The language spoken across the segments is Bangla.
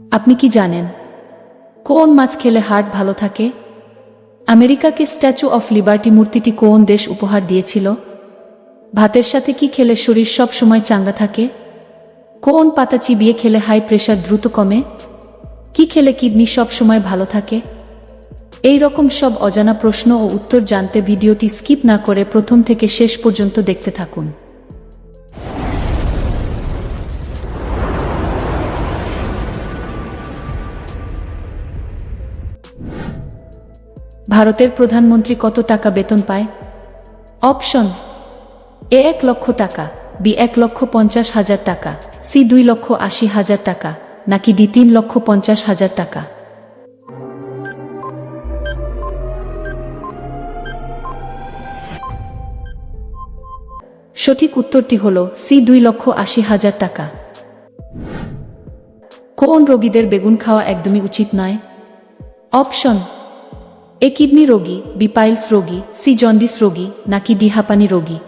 আপনি কি জানেন, কোন মাছ খেলে হার্ট ভালো থাকে? আমেরিকাকে স্ট্যাচু অফ লিবার্টি মূর্তিটি কোন দেশ উপহার দিয়েছিল? ভাতের সাথে কি খেলে শরীর সব সময় চাঙ্গা থাকে? কোন পাতা চিবিয়ে খেলে হাই প্রেশার দ্রুত কমে? কি খেলে কিডনি সব সময় ভালো থাকে? এই রকম সব অজানা প্রশ্ন ও উত্তর জানতে ভিডিওটি স্কিপ না করে প্রথম থেকে শেষ পর্যন্ত দেখতে থাকুন। ভারতের প্রধানমন্ত্রী কত টাকা বেতন পায়? অপশন, এ এক লক্ষ টাকা, বি এক লক্ষ পঞ্চাশ হাজার টাকা, সি দুই লক্ষ আশি হাজার টাকা, নাকি ডি তিন লক্ষ পঞ্চাশ হাজার টাকা? সঠিক উত্তরটি হল সি দুই লক্ষ আশি হাজার টাকা। কোন রোগীদের বেগুন খাওয়া একদমই উচিত নয়? অপশন এ কিডনি রোগী বি পাইলস রোগী, সি জন্ডিস রোগী, নাকি ডি হাঁপানি রোগী?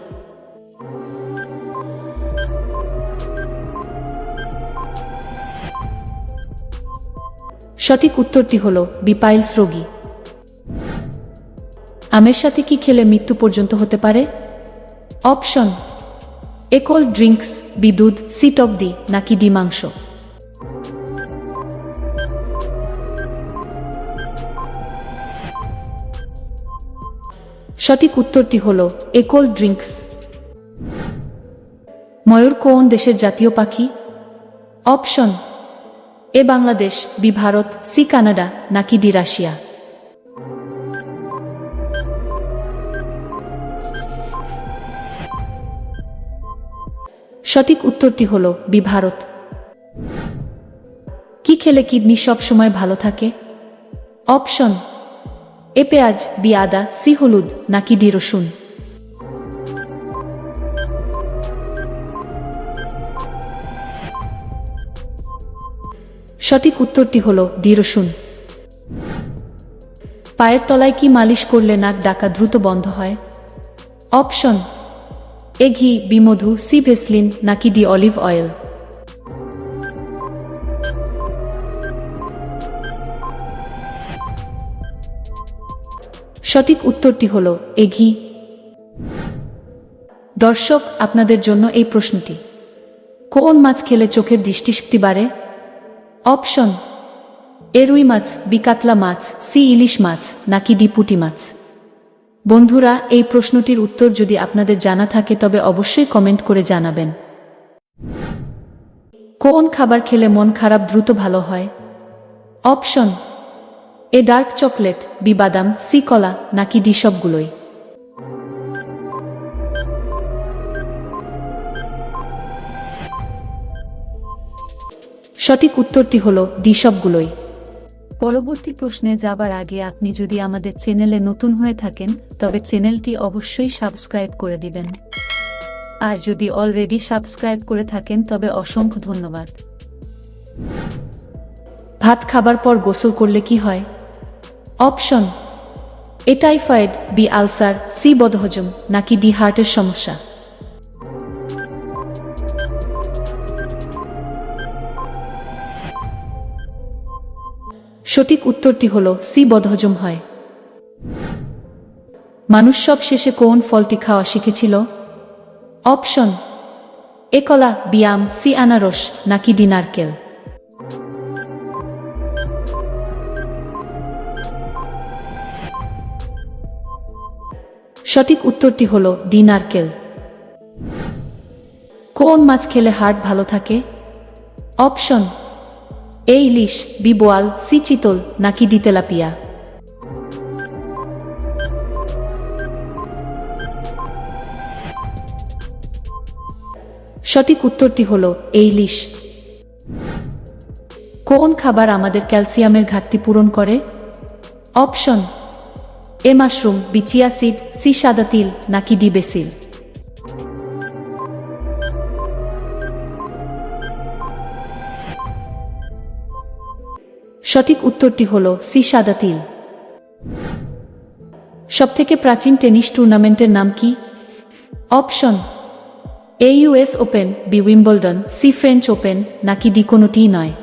সঠিক উত্তরটি হল বিপাইলস রোগী। আমের সাথে কি খেলে মৃত্যু পর্যন্ত হতে পারে? অপশন একল ড্রিঙ্কস, বি দুধ, সি টক দি নাকি ডি সঠিক উত্তরটি হল, এ কোল্ড ড্রিঙ্কস ময়ূর কোন দেশের জাতীয় পাখি? Option, A Bangladesh, B Bharat, C Canada, নাকি ডি রাশিয়া। সঠিক উত্তরটি হল, বি ভারত। কি খেলে কিডনি সব সময় ভালো থাকে? অপশন এ পেঁয়াজ, বি আদা, সি হলুদ, নাকি ডি রসুন। সঠিক উত্তরটি হল ডি রসুন। পায়ের তলায় কি মালিশ করলে নাক ডাকা দ্রুত বন্ধ হয়? অপশন, এ ঘি, বি মধু, সি ভেসলিন, নাকি ডি অলিভ অয়েল। সঠিক উত্তরটি হল এ ঘি। দর্শক, আপনাদের জন্য এই প্রশ্নটি। কোন মাছ খেলে চোখের দৃষ্টিশক্তি বাড়ে? অপশন, এ রুই মাছ, বি কাতলা মাছ, সি ইলিশ মাছ, নাকি ডিপুটি মাছ। বন্ধুরা, এই প্রশ্নটির উত্তর যদি আপনাদের জানা থাকে, তবে অবশ্যই কমেন্ট করে জানাবেন। কোন খাবার খেলে মন খারাপ দ্রুত ভালো হয়? Option A dark chocolate, B বাদাম, সি কলা, নাকি ডি সবগুলোই? সঠিক উত্তরটি হল ডি সবগুলোই। পরবর্তী প্রশ্নে যাবার আগে আপনি যদি আমাদের চ্যানেলে নতুন হয়ে থাকেন, তবে চ্যানেলটি অবশ্যই সাবস্ক্রাইব করে দিবেন। আর যদি অলরেডি সাবস্ক্রাইব করে থাকেন, তবে অসংখ্য ধন্যবাদ। ভাত খাবার পর গোসল করলে কি হয়? Option, A typhoid, B ulcer, C বদহজম, নাকি ডি হার্টের সমস্যা? সঠিক উত্তরটি হল, সি বদহজম হয়। মানুষ সব শেষে কোন ফলটি খাওয়া শিখেছিল? অপশন, এ কলা বিয়াম সি আনারস, নাকি ডি সঠিক উত্তরটি হল ডি নারকেল কোন মাছ খেলে হার্ট ভালো থাকে? অপশন এ ইলিশ বি বোয়াল সি চিতল নাকি ডি তেলাপিয়া সঠিক উত্তরটি হল এই ইলিশ। কোন খাবার আমাদের ক্যালসিয়ামের ঘাটতি পূরণ করে? Option A mushroom B chia seed C সাদা তিল, নাকি ডি বেসিল সঠিক উত্তরটি হল সি সাদা তিল। সবথেকে প্রাচীন টেনিস টুর্নামেন্টের নাম কি? Option, A US Open, B Wimbledon, C French Open, নাকি ডি কোনোটিই নয়?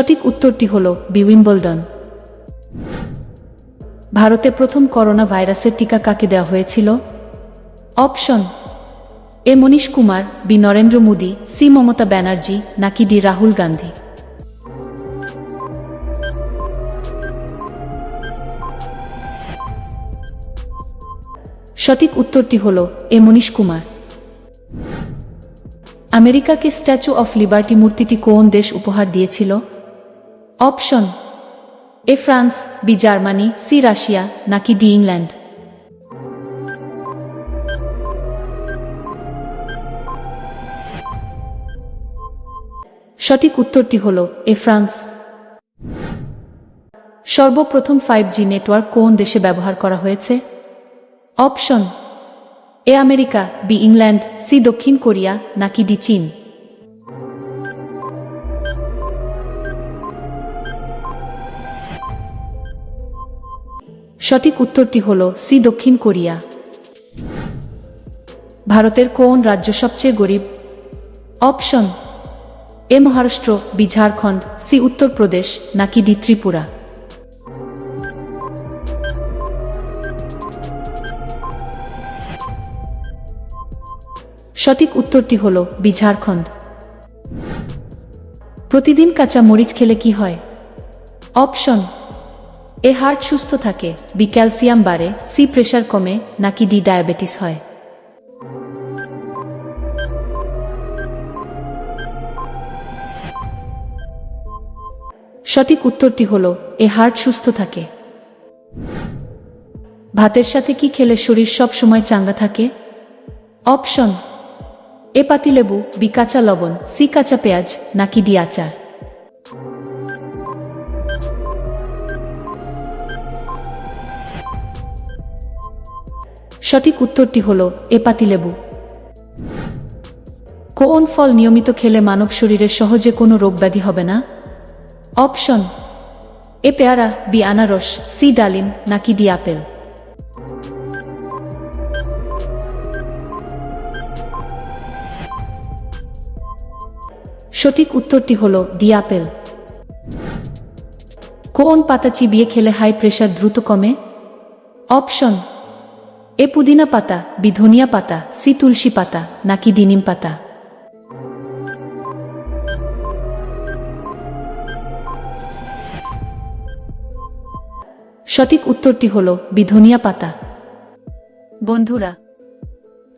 সঠিক উত্তরটি হল বিউইম্বলডন ভারতে প্রথম করোনা ভাইরাসের টিকা কাকে দেওয়া হয়েছিল? Option, A Manish Kumar, B Narendra Modi, C Mamata Banerjee, নাকি ডি রাহুল গান্ধী? সঠিক উত্তরটি হল এ মনীষ কুমার। আমেরিকাকে স্ট্যাচু অফ লিবার্টি মূর্তিটি কোন দেশ উপহার দিয়েছিল? Option A France B Germany C Russia নাকি ডি ইংল্যান্ড সঠিক উত্তরটি হল এ ফ্রান্স সর্বপ্রথম ফাইভ জি নেটওয়ার্ক কোন দেশে ব্যবহার করা হয়েছে? Option A America B England C দক্ষিণ কোরিয়া, নাকি ডি চীন? সঠিক উত্তরটি হল সি, দক্ষিণ কোরিয়া। ভারতের কোন রাজ্য সবচেয়ে গরিব? Option, A, Maharashtra B Jharkhand C, Uttar Pradesh, নাকি ডি, ত্রিপুরা। সঠিক উত্তরটি হল বি ঝাড়খণ্ড প্রতিদিন কাঁচা মরিচ খেলে কি হয়? অপশন এ হার্ট সুস্থ থাকে বি ক্যালসিয়াম বাড়ে, সি প্রেশার কমে, নাকি ডি ডায়াবেটিস হয়। সঠিক উত্তরটি হল, এ হার্ট সুস্থ থাকে। ভাতের সাথে কি খেলে শরীর সব সময় চাঙ্গা থাকে? অপশন, এ পাতিলেবু বি কাঁচা লবণ, সি কাঁচা পেঁয়াজ, নাকি ডি আচার। সঠিক উত্তরটি হল এ পাতিলেবু কোন ফল নিয়মিত খেলে মানব শরীরে সহজে কোনো রোগব্যাধি হবে না? অপশন, এ পেয়ারা, বি আনারস, সি ডালিম, নাকি ডি আপেল। সঠিক উত্তরটি হল ডি আপেল। কোন পাতা চিবিয়ে খেলে হাই প্রেশার দ্রুত কমে? অপশন এ পুদিনা পাতা, বিধনিয়া পাতা, সি তুলসী পাতা, নাকি ডিনিম পাতা? সঠিক উত্তরটি হল বিধনিয়া পাতা। বন্ধুরা,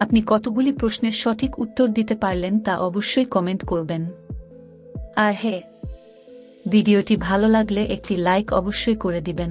আপনি কতগুলি প্রশ্নের সঠিক উত্তর দিতে পারলেন তা অবশ্যই কমেন্ট করবেন। আর হে ভিডিওটি ভালো লাগলে একটি লাইক অবশ্যই করে দিবেন।